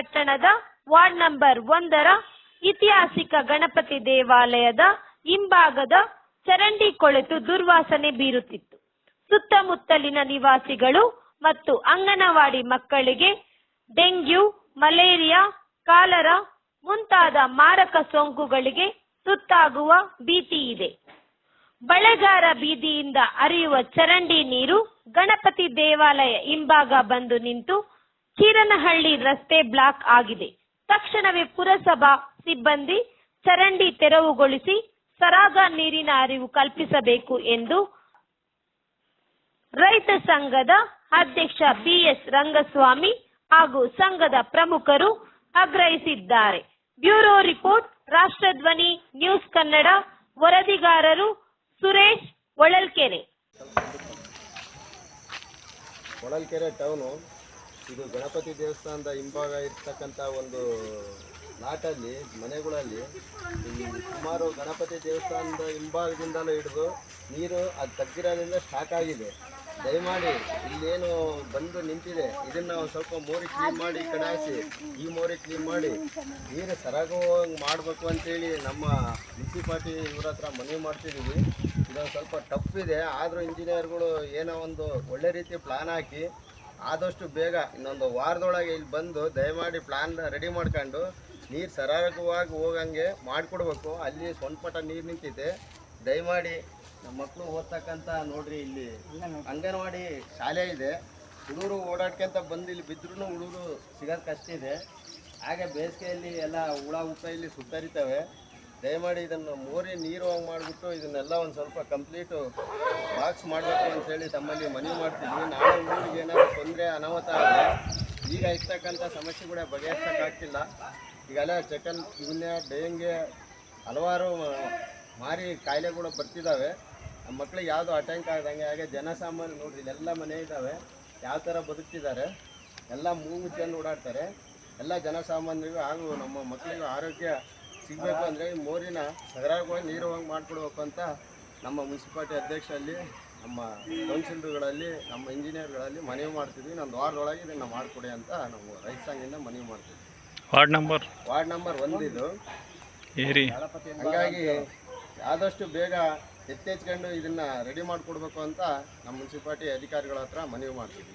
ಪಟ್ಟಣದ ward number ಒಂದರ ಐತಿಹಾಸಿಕ ಗಣಪತಿ ದೇವಾಲಯದ ಹಿಂಭಾಗದ ಚರಂಡಿ ಕೊಳೆತು ದುರ್ವಾಸನೆ ಬೀರುತ್ತಿತ್ತು. ಸುತ್ತಮುತ್ತಲಿನ ನಿವಾಸಿಗಳು ಮತ್ತು ಅಂಗನವಾಡಿ ಮಕ್ಕಳಿಗೆ ಡೆಂಗ್ಯೂ, ಮಲೇರಿಯಾ, ಕಾಲರ ಮುಂತಾದ ಮಾರಕ ಸೋಂಕುಗಳಿಗೆ ತುತ್ತಾಗುವ ಭೀತಿ ಇದೆ. ಬಳೆಗಾರ ಬೀದಿಯಿಂದ ಹರಿಯುವ ಚರಂಡಿ ನೀರು ಗಣಪತಿ ದೇವಾಲಯ ಹಿಂಭಾಗ ಬಂದು ನಿಂತು ಚೀರನಹಳ್ಳಿ ರಸ್ತೆ ಬ್ಲಾಕ್ ಆಗಿದೆ. ತಕ್ಷಣವೇ ಪುರಸಭಾ ಸಿಬ್ಬಂದಿ ಚರಂಡಿ ತೆರವುಗೊಳಿಸಿ ಸರಾಗ ನೀರಿನ ಅರಿವು ಕಲ್ಪಿಸಬೇಕು ಎಂದು ರೈತ ಸಂಘದ ಅಧ್ಯಕ್ಷ ಬಿಎಸ್ ರಂಗಸ್ವಾಮಿ ಹಾಗೂ ಸಂಘದ ಪ್ರಮುಖರು ಆಗ್ರಹಿಸಿದ್ದಾರೆ. Bureau report, Rashtradhwani, news Kannada, ವರದಿಗಾರರು Suresh Holalkere Holalkere town. ಇದು ಗಣಪತಿ ದೇವಸ್ಥಾನದ ಹಿಂಭಾಗ ಇರ್ತಕ್ಕಂಥ ಒಂದು ನಾಟಲ್ಲಿ ಮನೆಗಳಲ್ಲಿ ಸುಮಾರು ಗಣಪತಿ ದೇವಸ್ಥಾನದ ಹಿಂಭಾಗದಿಂದಲೂ ಹಿಡಿದು ನೀರು ಅದು ತಗ್ಗಿರೋದ್ರಿಂದ ಸ್ಟಾಕ್ ಆಗಿದೆ. ದಯಮಾಡಿ ಇಲ್ಲೇನು ಬಂದು ನಿಂತಿದೆ. ಇದನ್ನು ಸ್ವಲ್ಪ ಮೋರಿ ಕ್ಲೀನ್ ಮಾಡಿ ಕಡಾಯಿಸಿ ಈ ಮೋರಿ ಕ್ಲೀನ್ ಮಾಡಿ. ನೀರು ಸರಾಗವಾಗಿ ಮಾಡಬೇಕು ಅಂತೇಳಿ ನಮ್ಮ ಮುನ್ಸಿಪಾಲ್ಟಿ ಇವ್ರ ಹತ್ರ ಮನವಿ ಮಾಡ್ತಿದ್ದೀವಿ ಇದೊಂದು ಸ್ವಲ್ಪ ಟಫ್ ಇದೆ. ಆದರೂ ಇಂಜಿನಿಯರ್ಗಳು ಏನೋ ಒಂದು ಒಳ್ಳೆ ರೀತಿ ಪ್ಲಾನ್ ಹಾಕಿ ಆದಷ್ಟು ಬೇಗ ಇನ್ನೊಂದು ವಾರದೊಳಗೆ ಇಲ್ಲಿ ಬಂದು ದಯಮಾಡಿ ಪ್ಲಾನ್ ರೆಡಿ ಮಾಡ್ಕೊಂಡು ನೀರು ಸರಾಗವಾಗಿ ಹೋಗಂಗೆ ಮಾಡಿಕೊಡ್ಬೇಕು. ಅಲ್ಲಿ ಸೊಂಟಪಟ ನೀರು ನಿಂತಿದೆ. ದಯಮಾಡಿ ನಮ್ಮ ಮಕ್ಕಳು ಓದ್ತಕ್ಕಂಥ ನೋಡ್ರಿ ಇಲ್ಲಿ ಅಂಗನವಾಡಿ ಶಾಲೆ ಇದೆ. ಹುಡುಗರು ಓಡಾಡ್ಕೊಂತ ಬಂದು ಇಲ್ಲಿ ಬಿದ್ರೂ ಹುಡುಗರು ಸಿಗೋದು ಕಷ್ಟ ಇದೆ. ಹಾಗೆ ಬೇಸಿಗೆಯಲ್ಲಿ ಎಲ್ಲ ಹುಳ ಉಪ್ಪ ಇಲ್ಲಿ ಸುತ್ತರಿತವೆ. ದಯಮಾಡಿ ಇದನ್ನು ಮೋರಿ ನೀರು ಹಂಗೆ ಮಾಡಿಬಿಟ್ಟು ಇದನ್ನೆಲ್ಲ ಒಂದು ಸ್ವಲ್ಪ ಕಂಪ್ಲೀಟು ಬಾಕ್ಸ್ ಮಾಡಬೇಕು ಅಂತೇಳಿ ತಮ್ಮಲ್ಲಿ ಮನವಿ ಮಾಡ್ತೀವಿ ನಾಳೆ ಊರಿಗೆ ಏನಾದರೂ ತೊಂದರೆ ಅನಾಹುತ ಆದರೆ ಈಗ ಇರ್ತಕ್ಕಂಥ ಸಮಸ್ಯೆಗಳೇ ಬಗೆಹರಿಸೋಕ್ಕಾಗ್ತಿಲ್ಲ ಈಗೆಲ್ಲ ಚಿಕನ್ ಇವನ್ನೇ ಡೇಂಗೆ ಹಲವಾರು ಮಾರಿ ಕಾಯಿಲೆಗಳು ಬರ್ತಿದ್ದಾವೆ ನಮ್ಮ ಮಕ್ಳಿಗೆ ಯಾವುದು ಅಟ್ಯಾಂಕ್ ಆಗದಂಗೆ ಹಾಗೆ ಜನಸಾಮಾನ್ಯ ನೋಡ್ರಿ ಇಲ್ಲೆಲ್ಲ ಮನೆ ಇದ್ದಾವೆ ಯಾವ ಥರ ಬದುಕ್ತಿದ್ದಾರೆ. ಎಲ್ಲ ಮೂಗು ಚೆಂದ ಓಡಾಡ್ತಾರೆ. ಎಲ್ಲ ಜನಸಾಮಾನ್ಯರಿಗೂ ಹಾಗೂ ನಮ್ಮ ಮಕ್ಕಳಿಗೂ ಆರೋಗ್ಯ ಸಿಗಬೇಕು ಅಂದರೆ ಈ ಮೋರಿನ ಸಗರಾಗವಾಗಿ ನೀರು ಹೋಗಿ ಮಾಡಿಕೊಡ್ಬೇಕು ಅಂತ ನಮ್ಮ ಮುನ್ಸಿಪಾಲ್ಟಿ ಅಧ್ಯಕ್ಷರಲ್ಲಿ ನಮ್ಮ ಕೌನ್ಸಿಲರ್ಗಳಲ್ಲಿ ನಮ್ಮ ಇಂಜಿನಿಯರ್ಗಳಲ್ಲಿ ಮನವಿ ಮಾಡ್ತಿದ್ವಿ. ನಮ್ಮ ವಾರದೊಳಗೆ ಇದನ್ನು ಮಾಡಿಕೊಡಿ ಅಂತ ನಾವು ರೈತ ಸಂಘದಿಂದ ಮನವಿ ಮಾಡ್ತೀವಿ ವಾರ್ಡ್ ನಂಬರ್? ವಾರ್ಡ್ ನಂಬರ್ ಒಂದಿದು ಏರಿ. ಹಾಗಾಗಿ ಆದಷ್ಟು ಬೇಗ ಎತ್ತೆಚ್ಕೊಂಡು ಇದನ್ನು ರೆಡಿ ಮಾಡಿಕೊಡ್ಬೇಕು ಅಂತ ನಮ್ಮ ಮುನ್ಸಿಪಾಲ್ಟಿ ಅಧಿಕಾರಿಗಳ ಹತ್ರ ಮನವಿ ಮಾಡ್ತೀವಿ